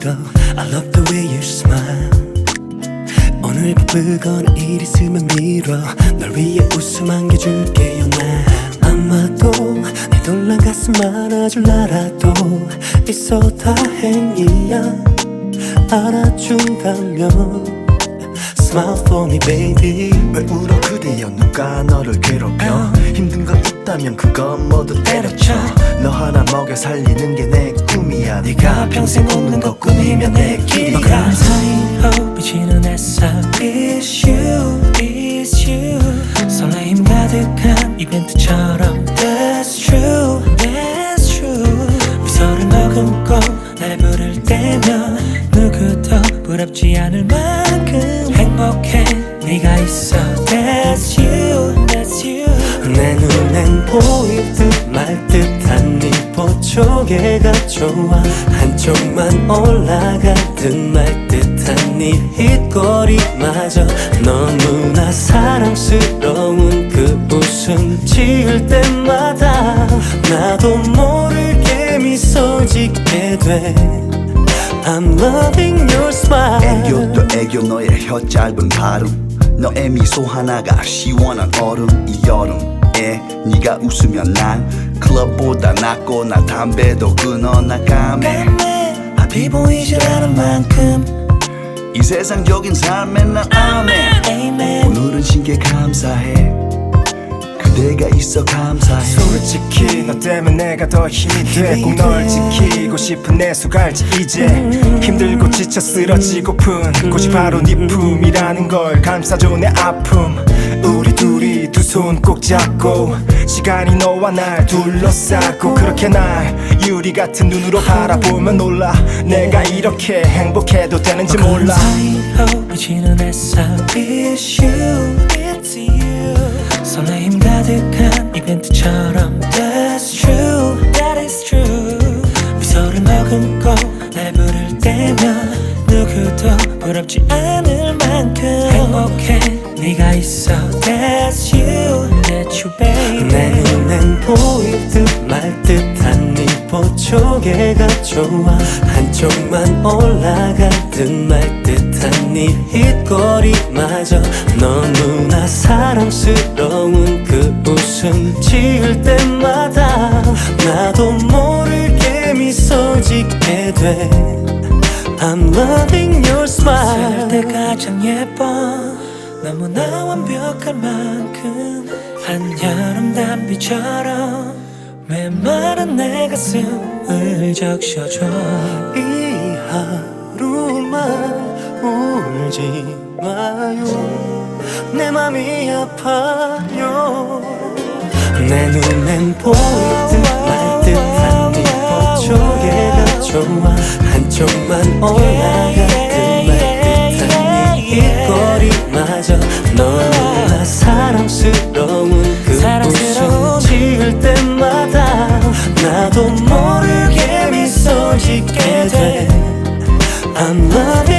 빌어. I love the way you smile. 오늘 바쁘거나 일 있으면 밀어 널 위해 웃음 안겨 줄게요 난 아마도 네 놀란 가슴 안아줄 알아도 있어 다행이야. 알아준다면. Smile for me baby. 왜 울어 그대여? 누가 너를 괴롭혀? 힘든 거 있다면 그건 모두 때려쳐. 너 하나 먹여 살리는 게 내 꿈이야. 네가 평생 웃는 거 꿈이면 내 길이야. 그런 사이로 비치는 햇살 It's you, it's you 설레임 가득한 이벤트처럼. That's true, that's true. 미소를 머금고 날 부를 때면 누구도 부럽지 않을 만큼 행복해. 네가 있어. That's you, that's you 내 눈엔 보일 듯 말 듯한 네 보조개가 좋아 한쪽만 올라가듯 말 듯한 네 힙거리마저 너무나 사랑스러운 그 웃음 지을 때마다 나도 모르게 미소 짓게 돼. I'm loving your smile. 애교도 애교 너의 혀 짧은 발음. 너의 미소 하나가 시원한 얼음 이 여름 에 네가 웃으면 난 클럽보다 낫고 나 담배도 끊어 나가매 앞이 보이질 않은 만큼. 이 세상적인 삶에 난 아멘 Amen. 오늘은 신께 감사해. 그대가 있어 감사해. 솔직히 너 때문에 내가 더 힘이 돼 꼭 널 지키고 싶은 내 수갈지 이제. 힘들고 지쳐 쓰러지고픈. 곳이 바로 네 품이라는 걸 감싸줘 내 아픔 손 꼭 잡고 시간이 너와 날 둘러싸고 그렇게 날 유리 같은 눈으로 바라보면 놀라. 내가 이렇게 행복해도 되는지 몰라. 사이로 비치는 햇살 It's you, it's you. 설레임 가득한 이벤트처럼 That's true, that is true. 미소를 머금고 날 부를 때면 누구도 부럽지 않을 만큼 행복해 네가 있어 보조개가 좋아 한쪽만 올라가듯 말 듯한 네 힙거리마저 너무나 사랑스러운 그 웃음 지을 때마다 나도 모르게 미소 짓게 돼. I'm loving your smile. 때 가장 예뻐. 너무나 완벽한 만큼 한여름 단비처럼 메마른 내 가슴을 적셔줘. 이 하루만 울지 마요. 내 맘이 아파요. 내 눈엔 보일 듯말 듯 한 네 보조개가 좋아 한쪽만 올라가 I'm loving